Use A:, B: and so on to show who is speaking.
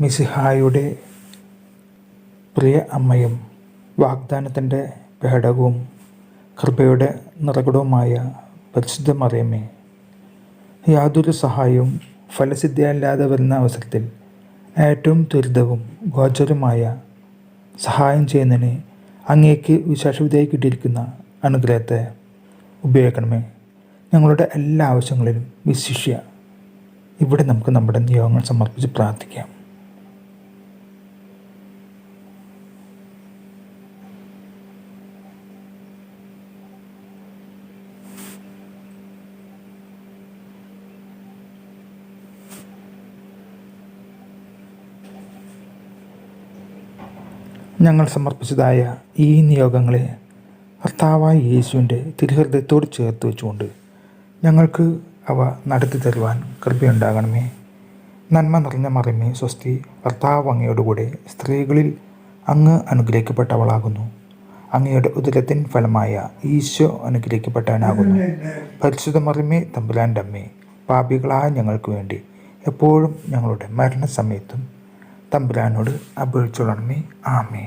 A: മിസിഹായുടെ പ്രിയ അമ്മയും വാഗ്ദാനത്തിന്റെ പേടകവും കൃപയുടെ നിറകുടവുമായ പരിശുദ്ധ മറിയമ്മേ യാതൊരു സഹായവും ഫലസിദ്ധിയല്ലാതെ വരുന്ന അവസരത്തിൽ ഏറ്റവും ത്വരിതവും ഗോചരമായ സഹായം ചെയ്യുന്നതിന് അങ്ങേക്ക് വിശേഷവിധയായി കിട്ടിയിരിക്കുന്ന അനുഗ്രഹത്തെ ഉപയോഗിക്കണമേ. ഞങ്ങളുടെ എല്ലാ ആവശ്യങ്ങളിലും വിശിഷ്യ ഇവിടെ നമുക്ക് നമ്മുടെ നിയോഗങ്ങൾ സമർപ്പിച്ച് പ്രാർത്ഥിക്കാം. ഞങ്ങൾ സമർപ്പിച്ചതായ ഈ നിയോഗങ്ങളെ കർത്താവായ യേശുവിന്റെ തിരുഹൃദയത്തോട് ചേർത്ത് വെച്ചുകൊണ്ട് ഞങ്ങൾക്ക് അവ നടത്തി തരുവാൻ കൃപയുണ്ടാകണമേ. നന്മ നിറഞ്ഞ മറിമേ സ്വസ്തി കർത്താവ് അങ്ങയോടുകൂടെ സ്ത്രീകളിൽ അങ്ങ് അനുഗ്രഹിക്കപ്പെട്ടവളാകുന്നു. അങ്ങയുടെ ഉദരത്തിൻ ഫലമായ ഈശോ അനുഗ്രഹിക്കപ്പെട്ടവനാകുന്നു. പരിശുദ്ധ മറിമേ തമ്പുരാന്റെ അമ്മേ പാപികളായ ഞങ്ങൾക്ക് വേണ്ടി എപ്പോഴും ഞങ്ങളുടെ മരണസമയത്തും തമ്പുരാനോട് അപേക്ഷിച്ചോളണമേ. ആമേ